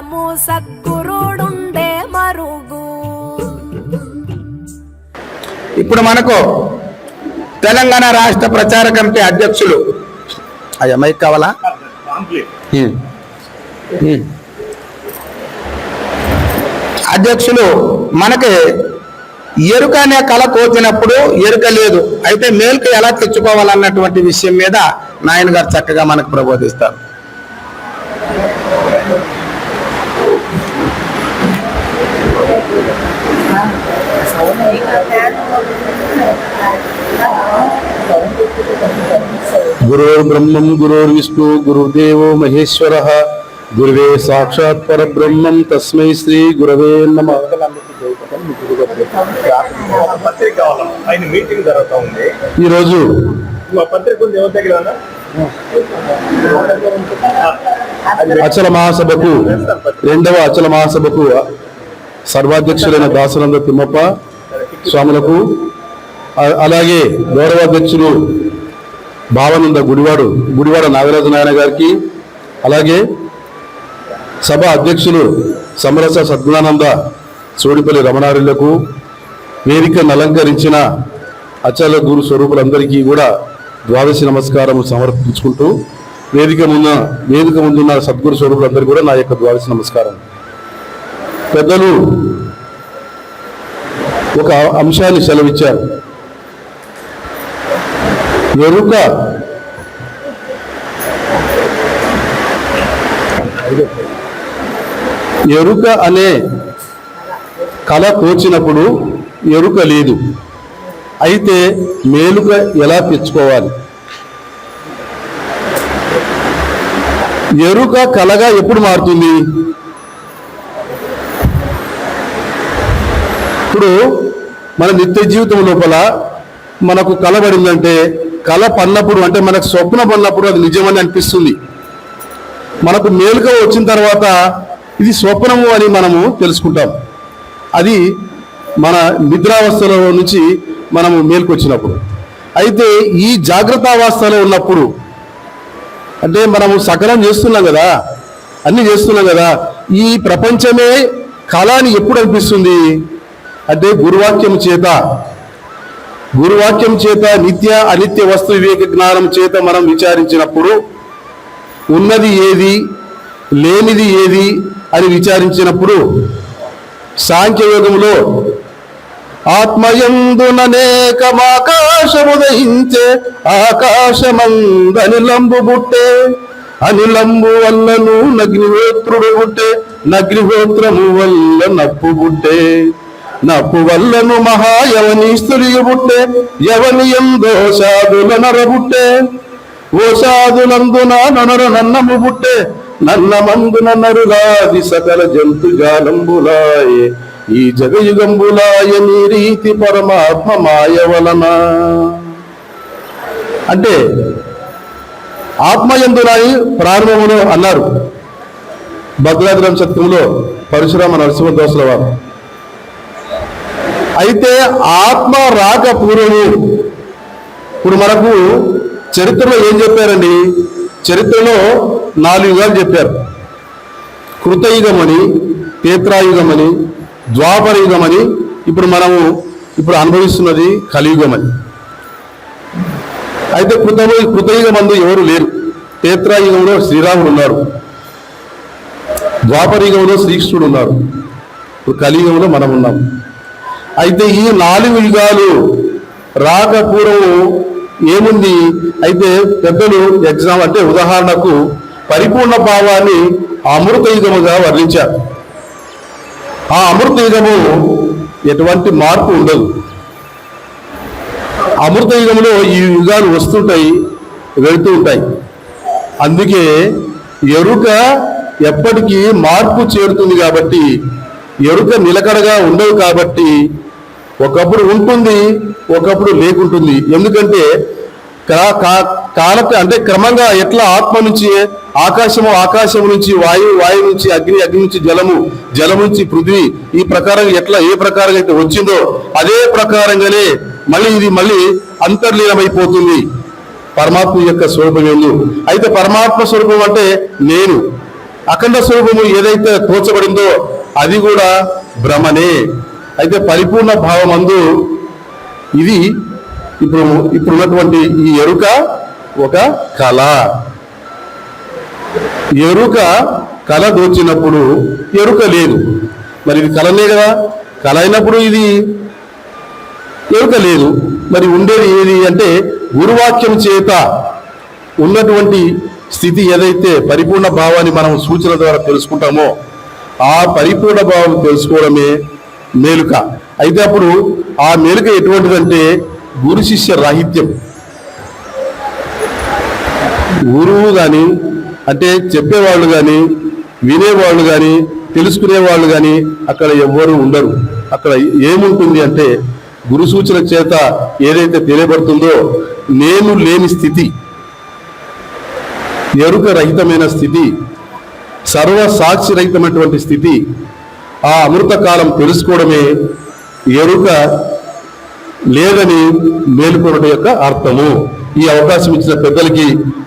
కాలము సద్గురుడుండే మరుగు. ఇప్పుడు మనకు తెలంగాణ రాష్ట్ర ప్రచార కమిటీ అధ్యక్షులు అయ్యా మైక్ కావాలా. అధ్యక్షులు మనకి ఎరుక అనే కళ కోచినప్పుడు ఎరుక లేదు. అయితే మేలుకు ఎలా తెచ్చుకోవాలన్నటువంటి విషయం మీద నాయన గారు చక్కగా మనకు ప్రబోధిస్తారు. గురుర్బ్రహ్మం గురుర్విష్ణు గురుదేవో మహేశ్వర గురువే సాక్షాత్ పరబ్రహ్మం తస్మై శ్రీ గురవే నమ ఈరోజు మా పత్రిక ఉంది ఎవరి దగ్గర ఉందా? అచల మహాసభకు రెండవ అచల మహాసభకు సర్వాధ్యక్షులైన దాసనంద తిమ్మప్ప స్వాములకు అలాగే గౌరవాధ్యక్షులు భావనంద గుడివాడు గుడివాడ నాగరాజు నారాయణ గారికి అలాగే సభ అధ్యక్షులు సమరస సద్గుణానంద సోడిపల్లి రమణారులకు వేదికను అలంకరించిన అచల గురు స్వరూపులందరికీ కూడా ద్వాదశి నమస్కారం సమర్పించుకుంటూ వేదిక ముందు వేదిక ముందున్న సద్గురు స్వరూపులందరికీ కూడా నా యొక్క ద్వాదశి నమస్కారం. పెద్దలు ఒక అంశాన్ని సెలవిచ్చారు. ఎరుక ఎరుక అనే కళ కోచినప్పుడు ఎరుక లేదు. అయితే మేలుక ఎలా తెచ్చుకోవాలి? ఎరుక కలగా ఎప్పుడు మారుతుంది? ఇప్పుడు మన నిత్య జీవితం లోపల మనకు కలబడిందంటే కళ పడినప్పుడు అంటే మనకు స్వప్న పడినప్పుడు అది నిజమని అనిపిస్తుంది. మనకు మేలుక వచ్చిన తర్వాత ఇది స్వప్నము అని మనము తెలుసుకుంటాం. అది మన నిద్రావస్థలో నుంచి మనము మేలుకొచ్చినప్పుడు అయితే ఈ జాగ్రత్తావస్థలో ఉన్నప్పుడు అంటే మనము సకలం చేస్తున్నాం కదా అన్నీ చేస్తున్నాం కదా ఈ ప్రపంచమే కళ అని ఎప్పుడు అనిపిస్తుంది? అంటే గురువాక్యం చేత గురువాక్యం చేత నిత్య అనిత్య వస్తు వివేక జ్ఞానం చేత మనం విచారించినప్పుడు ఉన్నది ఏది లేనిది ఏది అని విచారించినప్పుడు సాంఖ్యయోగంలో ఆత్మయందుననేకమాకాశము దహించే ఆకాశమందనిలంబు బుట్టే అనిలంబు వల్లను నగ్నిహోత్రుడు బుట్టే నగ్నిహోత్రము వల్ల నప్పు బుట్టే నప్పు వల్లను మహాయవనీస్తుడియు బుట్టే యవని ఎందో సాధుల నరబుట్టే. ఓ సాధులందున ననరు నన్నము బుట్టే నన్నమందున నరులాది సకల జంతుజాలంబులాయే ఈ జగయుగంబులాయ నీ రీతి పరమాత్మ మాయ వలన. అంటే ఆత్మయందునాయి ప్రారంభములో అన్నారు. భద్రాద్రం సత్యంలో పరశురామ నరసింహ దోసల వారు. అయితే ఆత్మ రాక పూర్వము. ఇప్పుడు మనకు చరిత్రలో ఏం చెప్పారండి? చరిత్రలో నాలుగు యుగాలు చెప్పారు. కృతయుగమని పేత్రాయుగమని ద్వాపరయుగమని ఇప్పుడు మనము ఇప్పుడు అనుభవిస్తున్నది కలియుగమని. అయితే కృత కృతయుగమందు ఎవరు లేరు. పేత్రాయుగంలో శ్రీరాముడు ఉన్నారు ద్వాపరయుగంలో శ్రీకృష్ణుడు ఉన్నారు ఇప్పుడు కలియుగంలో మనం ఉన్నాం. అయితే ఈ నాలుగు యుగాలు రాక పూర్వం ఏముంది? అయితే పెద్దలు ఎగ్జామ్ అంటే ఉదాహరణకు పరిపూర్ణ భావాన్ని అమృత యుగముగా వర్ణించారు. ఆ అమృత యుగము ఎటువంటి మార్పు ఉండదు. అమృత యుగంలో ఈ యుగాలు వస్తుంటాయి వెళుతూ ఉంటాయి. అందుకే ఎరుక ఎప్పటికీ మార్పు చేరుతుంది కాబట్టి ఎరుక నిలకడగా ఉండవు కాబట్టి ఒకప్పుడు ఉంటుంది ఒకప్పుడు లేకుంటుంది. ఎందుకంటే కా- కా- అంటే క్రమంగా ఎట్లా ఆత్మ నుంచి ఆకాశము ఆకాశం నుంచి వాయువు వాయువు నుంచి అగ్ని అగ్ని నుంచి జలము జలం నుంచి పృథ్వీ ఈ ప్రకారం ఎట్లా ఏ ప్రకారం అయితే వచ్చిందో అదే ప్రకారంగానే మళ్ళీ ఇది మళ్ళీ అంతర్లీనమైపోతుంది. పరమాత్మ యొక్క స్వరూపం ఎందు. అయితే పరమాత్మ స్వరూపం అంటే నేను. అఖండ స్వరూపము ఏదైతే తోచబడిందో అది కూడా భ్రమనే. అయితే పరిపూర్ణ భావమందు ఇది ఇప్పుడు ఇప్పుడు ఉన్నటువంటి ఈ ఎరుక ఒక కళ. ఎరుక కళ దోచినప్పుడు ఎరుక లేదు. మరి ఇది కళనే కదా? కళ అయినప్పుడు ఇది ఎరుక లేదు. మరి ఉండేది ఏది అంటే గురువాక్యం చేత ఉన్నటువంటి స్థితి ఏదైతే పరిపూర్ణ భావాన్ని మనం సూచన ద్వారా తెలుసుకుంటామో ఆ పరిపూర్ణ భావం తెలుసుకోవడమే మేలుక. అయితే అప్పుడు ఆ మేలుక ఎటువంటిదంటే గురు శిష్య రాహిత్యం. గురువు కానీ అంటే చెప్పేవాళ్ళు కానీ వినేవాళ్ళు కానీ తెలుసుకునేవాళ్ళు కానీ అక్కడ ఎవ్వరూ ఉండరు. అక్కడ ఏముంటుంది అంటే గురు సూచన చేత ఏదైతే తెలియబడుతుందో నేను లేని స్థితి ఎరుక రహితమైన స్థితి సర్వ రహితమైనటువంటి స్థితి ఆ అమృత కాలం తెలుసుకోవడమే ఎరుక లేదని మేలుకోవడం యొక్క అర్థము. ఈ అవకాశం ఇచ్చిన పెద్దలకి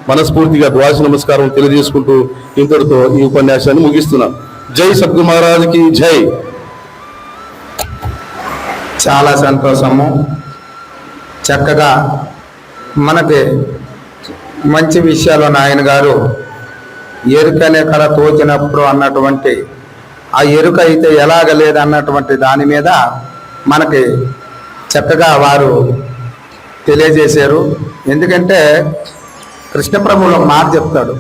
మనస్ఫూర్తిగా ద్వాస నమస్కారం తెలియజేసుకుంటూ ఇంతటితో ఈ ఉపన్యాసాన్ని ముగిస్తున్నాం. జై సద్గు మహారాజుకి జై. చాలా సంతోషము. చక్కగా మనకి మంచి విషయాలు నాయన గారు ఎరుకనే కళ తోచినప్పుడు అన్నటువంటి ఆ ఎరుక అయితే ఎలాగ లేదన్నటువంటి దాని మీద మనకి చక్కగా వారు తెలియజేశారు. ఎందుకంటే కృష్ణ ప్రభువులు మాట చెప్తాడు.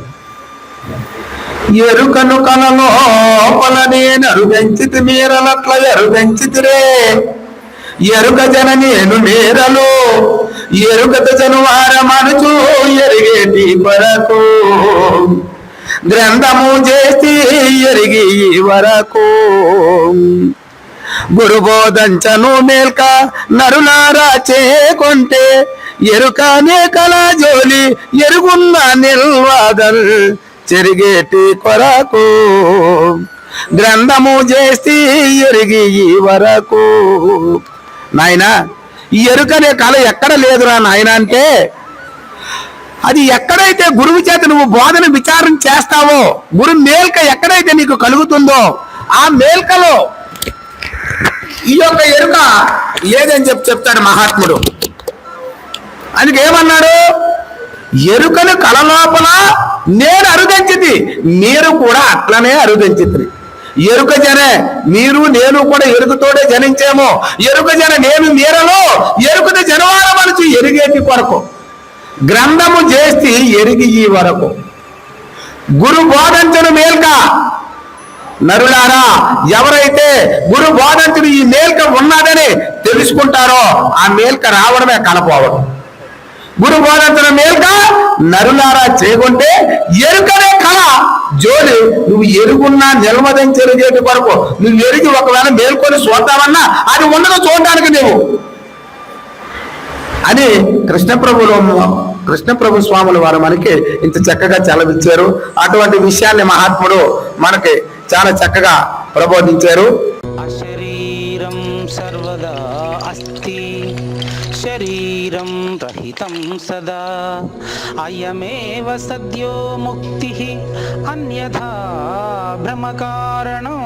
ఎరుకను కలలో నేను అరుగంచితి మీరలట్ల ఎరుగంచితిరే ఎరుక జన నేను నేరలు ఎరుకత జను వారమనుచు ఎరిగేటి కొరకు గ్రంథము చేసి ఎరిగి ఈ వరకు. గురుబోధంచను మేల్క నరులారా చేకుంటే ఎరుకనే కళా జోలి ఎరుగున్న నిల్వాదల్ చెరిగేటి కొరకు. గ్రంథము చేసి ఎరిగి వరకు. నాయనా ఈ ఎరుకనే కళ ఎక్కడ లేదురా నాయన అంటే అది ఎక్కడైతే గురువు చేత నువ్వు బోధన విచారం చేస్తావో గురు మేల్క ఎక్కడైతే నీకు కలుగుతుందో ఆ మేల్కలో ఈ యొక్క ఎరుక లేదని చెప్పి చెప్తాడు మహాత్ముడు. అందుకేమన్నాడు ఎరుకను కలలోపల నేను అరుదంచితి మీరు కూడా అట్లనే అరుదంచితి ఎరుక జనే మీరు నేను కూడా ఎరుకతోడే జనించేమో. ఎరుక జన నేను మీరలో ఎరుకత జనవార మనసు ఎరిగేటి కొరకు. గ్రంథము చేసి ఎరిగి ఈ వరకు. గురు బోధించను మేల్క. నరులారా ఎవరైతే గురు బోధించుడు ఈ మేల్క ఉన్నదని తెలుసుకుంటారో ఆ మేల్క రావడమే కలపోవడం. గురు బోధించిన మేల్క నరులారా చేయకుంటే ఎరుకనే కళ జోలి నువ్వు ఎరుగున్నా నిల్వదించెరిగేటి వరకు. నువ్వు ఎరిగి ఒకవేళ మేల్కొని చూద్దామన్నా అది ఉండదు చూడడానికి నువ్వు అని కృష్ణప్రభులు కృష్ణప్రభు స్వాములు వారు మనకి ఇంత చక్కగా చలవిచ్చారు. అటువంటి విషయాన్ని మహాత్ముడు మనకి చాలా చక్కగా ప్రబోధించారు. శరీరం సర్వదా అస్తి. శరీరం రహితం సదా. అయమేవ సద్యో ముక్తి. అన్యథా భ్రమకారణం.